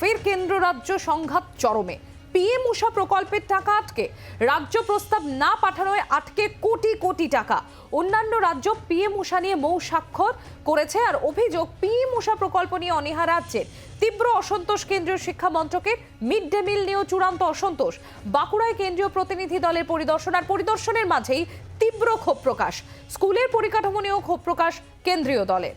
ফের কেন্দ্র রাজ্য সংঘাত চরমে। পিএম উষা প্রকল্পের টাকা আটকে। রাজ্য প্রস্তাব না পাঠানোয় আটকে কোটি কোটি টাকা। অন্যান্য রাজ্য পিএম উষা নিয়ে মৌ স্বাক্ষর করেছে আর অভিযোগ, পিএম উষা প্রকল্প নিয়ে অনীহা রাজ্যের। তীব্র অসন্তোষ কেন্দ্রীয় শিক্ষা মন্ত্রকের। মিড ডে মিল নিয়েও চূড়ান্ত অসন্তোষ। বাঁকুড়ায় কেন্দ্রীয় প্রতিনিধি দলের পরিদর্শন আর পরিদর্শনের মাঝেই তীব্র ক্ষোভ প্রকাশ। স্কুলের পরিকাঠামো নিয়েও ক্ষোভ প্রকাশ কেন্দ্রীয় দলের।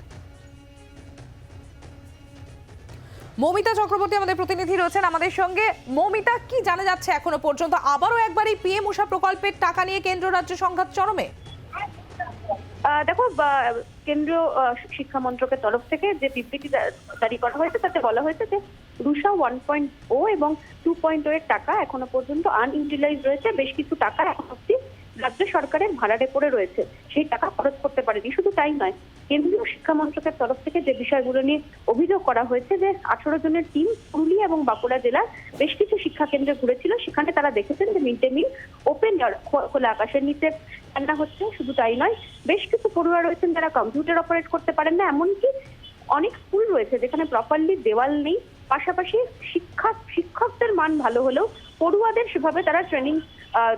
মৌমিতা চক্রবর্তী আমাদের প্রতিনিধি রয়েছেন আমাদের সঙ্গে। মৌমিতা, কি জানা যাচ্ছে এখনও পর্যন্ত? আবারও একবার এই পিএম উষা প্রকল্পের টাকা নিয়ে কেন্দ্র রাজ্য সংঘাত চরমে? দেখো কেন্দ্রীয় শিক্ষা মন্ত্রকের তরফ থেকে যে বিবৃতি জারি করা হয়েছে, তাতে বলা হয়েছে যে রুষা ওয়ান পয়েন্ট ও এবং টু পয়েন্ট ও এর টাকা এখনও পর্যন্ত আনইউটিলাইজ রয়েছে। বেশ কিছু টাকা এখন অব্দি রাজ্য সরকারের ভাড়ারে পড়ে রয়েছে। সেই টাকা খরচ করতে পারেনি। শুধু তাই নয়। কেন্দ্রীয় শিক্ষা মন্ত্রকের তরফ থেকে যে বিষয়গুলো নিয়ে অভিযোগ করা হয়েছে যে আঠারো জনের টিম পুরুলিয়া এবং বাঁকুড়া জেলার বেশ কিছু শিক্ষা কেন্দ্রে ঘুরেছিল, সেখানে তারা দেখেছেন যে মিড ডে মিল ওপেন খোলা আকাশের নিচে রান্না হচ্ছে, শুধু তাই নয়, বেশ কিছু পড়ুয়া রয়েছেন যারা কম্পিউটার অপারেট করতে পারেন না, এমনকি অনেক স্কুল রয়েছে যেখানে প্রপারলি দেওয়াল নেই। পাশাপাশি শিক্ষা, শিক্ষকদের মান ভালো হলেও পড়ুয়াদের সেভাবে তারা ট্রেনিং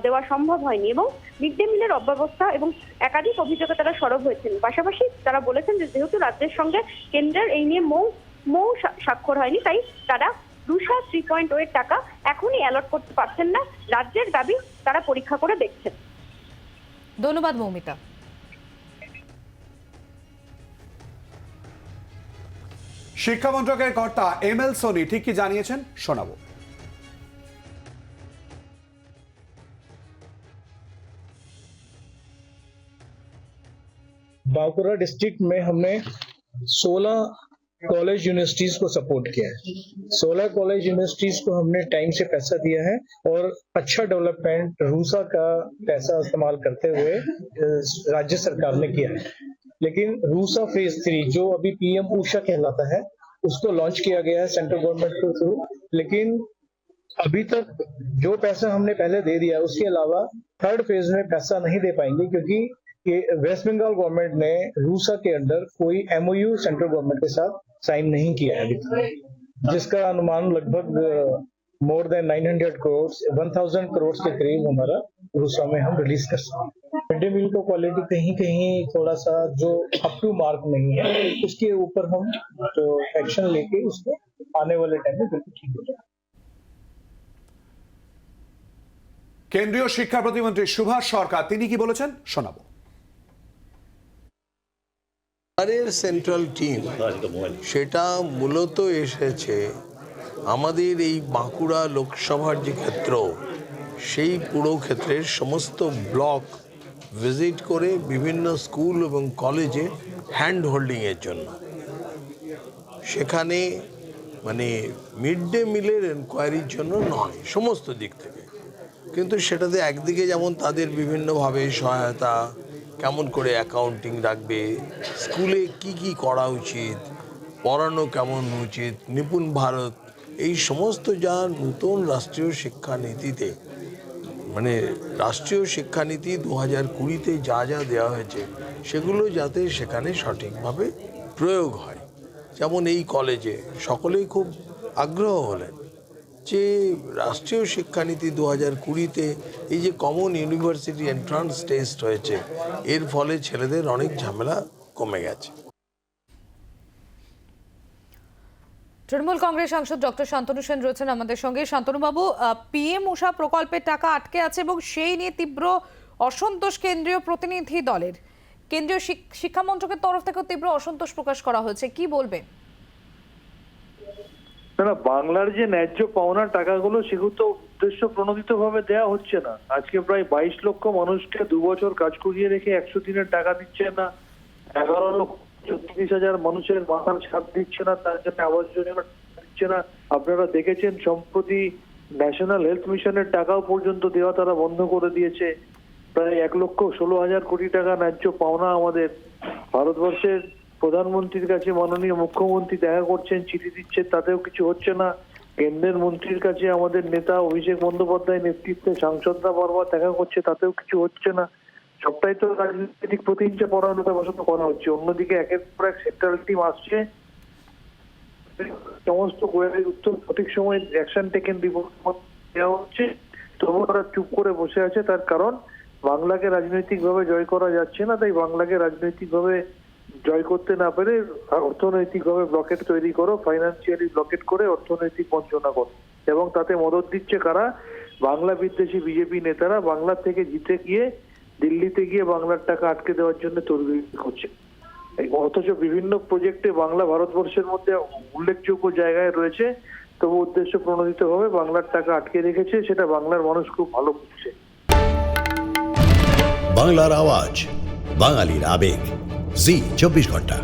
দেওয়া সম্ভব হয়নি এবং মিড ডে মিলের অব্যবস্থা এবং একাধিক অভিযোগে তারা সরব হয়েছেন। পাশাপাশি তারা বলেছেন যে যেহেতু রাজ্যের সঙ্গে কেন্দ্রের এই নিয়ে মৌ মৌ স্বা- স্বাক্ষর হয়নি তাই তারা দুশো থ্রি পয়েন্ট এর টাকা এখনই অ্যালট করতে পারছেন না। রাজ্যের দাবি তারা পরীক্ষা করে দেখছেন। ধন্যবাদ মৌমিতা। শিক্ষা মন্ত্রকের কর্তা এম এল সোনি ঠিক কি জানিয়েছেন শোনাবো। बांकुरा डिस्ट्रिक्ट में हमने 16 कॉलेज यूनिवर्सिटीज को सपोर्ट किया है। 16 कॉलेज यूनिवर्सिटीज को हमने टाइम से पैसा दिया है और अच्छा डेवलपमेंट रूसा का पैसा इस्तेमाल करते हुए राज्य सरकार ने किया है। लेकिन रूसा फ़ेज़ थ्री जो अभी पीएम ऊषा कहलाता है, उसको लॉन्च किया गया है सेंट्रल गवर्नमेंट के थ्रू लेकिन अभी तक जो पैसा हमने पहले दे दिया उसके अलावा थर्ड फ़ेज़ में पैसा नहीं दे पाएँगे क्योंकि ये वेस्ट बंगाल गवर्नमेंट ने रूसा के अंदर कोई एमओयू सेंट्रल गवर्नमेंट के साथ साइन नहीं किया है जिसका अनुमान लगभग मोर देन 900 करोड़ 1000 करोड़ के करीब हमारा रूसा में हम रिलीज़ कर सकते हैं। मिड डे मील का क्वालिटी कहीं कहीं थोड़ा सा जो अप टू मार्क नहीं है, उसके ऊपर हम तो एक्शन लेके उसको आने वाले टाइम में बिल्कुल ठीक हो जाए কেন্দ্রীয় শিক্ষা প্রতিমন্ত্রী সুভাষ সরকার, তিনি কি বলেছেন? শোনাবো। সেন্ট্রাল টিম সেটা মূলত এসেছে আমাদের এই বাঁকুড়া লোকসভার যে ক্ষেত্র, সেই পুরো ক্ষেত্রের সমস্ত ব্লক ভিজিট করে বিভিন্ন স্কুল এবং কলেজে হ্যান্ড হোল্ডিংয়ের জন্য। সেখানে মানে মিড ডে মিলের এনকোয়ারির জন্য নয়, সমস্ত দিক থেকে। কিন্তু সেটাতে একদিকে যেমন তাদের বিভিন্নভাবে সহায়তা, কেমন করে অ্যাকাউন্টিং রাখবে স্কুলে কি কি করা উচিত, পড়ানো কেমন উচিত, নিপুণ ভারত, এই সমস্ত যা নতুন রাষ্ট্রীয় শিক্ষানীতিতে মানে রাষ্ট্রীয় শিক্ষানীতি দু হাজার কুড়িতে যা যা দেওয়া হয়েছে, সেগুলো যাতে সেখানে সঠিকভাবে প্রয়োগ হয়। যেমন এই কলেজে সকলেই খুব আগ্রহ হলেন। যে রাষ্ট্রীয় শিক্ষানীতি দু হাজার কুড়িতে এই যে কমন ইউনিভার্সিটি এন্ট্রান্স টেস্ট হয়েছে, এর ফলে ছেলেদের অনেক ঝামেলা কমে গেছে। তৃণমূল কংগ্রেস সাংসদ ডক্টর শান্তনু সেন রয়েছেন আমাদের সঙ্গে। শান্তনুবাবু পিএম উষা প্রকল্পের টাকা আটকে আছে এবং সেই নিয়ে তীব্র অসন্তোষ কেন্দ্রীয় প্রতিনিধি দলের। কেন্দ্রীয় শিক- শিক্ষা তরফ থেকেও তীব্র অসন্তোষ প্রকাশ করা হয়েছে। কি বলবেন? না না বাংলার যে ন্যায্য পাওনার টাকাগুলো সেগুলো তো উদ্দেশ্য প্রণোদিত ভাবে দেওয়া হচ্ছে না। আজকে প্রায় বাইশ লক্ষ মানুষকে দু বছর কাজ করিয়ে রেখে একশো দিনের টাকা দিচ্ছে না। এগারো লক্ষ ছত্রিশ হাজার মানুষের মাথার ছাপ দিচ্ছে না, তার জন্য আবাস যোজনা দিচ্ছে না। আপনারা দেখেছেন, সম্প্রতি ন্যাশনাল হেলথ মিশনের টাকাও পর্যন্ত দেওয়া তারা বন্ধ করে দিয়েছে। প্রায় এক লক্ষ ষোলো হাজার কোটি টাকা ন্যায্য পাওনা আমাদের ভারতবর্ষের প্রধানমন্ত্রীর কাছে মাননীয় মুখ্যমন্ত্রী দেখা করছেন, চিঠি দিচ্ছেন, তাতেও কিছু হচ্ছে না। কেন্দ্রের মন্ত্রীর কাছে আমাদের নেতা অভিষেক বন্দ্যোপাধ্যায় নেতৃত্বে সাংসদরা বারবার দেখা করছে, তাতেও কিছু হচ্ছে না। সবটাই তো রাজনৈতিক প্রতিহিংসা পরায়ণতা বশত করা হচ্ছে। অন্যদিকে একের পর এক সেন্ট্রাল টিম আসছে। সমস্ত কোয়ারির উত্তর সঠিক সময় অ্যাকশন টেকেন দেওয়া হচ্ছে। তবুও তারা চুপ করে বসে আছে, তার কারণ বাংলাকে রাজনৈতিকভাবে জয় করা যাচ্ছে না, তাই বাংলাকে রাজনৈতিকভাবে জয় করতে না পেরে অর্থনৈতিকভাবে ব্লকেট তৈরি করো ফাইন্যান্সিয়ালি ব্লকেট করে অর্থনৈতিক বঞ্চনা করো। এবং তাতে মদত দিচ্ছে কারা? বাংলা বিদ্বেষী বিজেপি নেতারা বাংলা থেকে জিতে গিয়ে, দিল্লিতে গিয়ে বাংলার টাকা আটকে দেওয়ার জন্য তরবির করছে। অথচ বিভিন্ন প্রজেক্টে বাংলা ভারতবর্ষের মধ্যে উল্লেখযোগ্য জায়গায় রয়েছে। তবু উদ্দেশ্য প্রণোদিত ভাবে বাংলার টাকা আটকে রেখেছে, সেটা বাংলার মানুষ খুব ভালো বুঝছে। বাংলার আওয়াজ, বাঙালির আবেগ। জি চব্বিশ ঘণ্টা।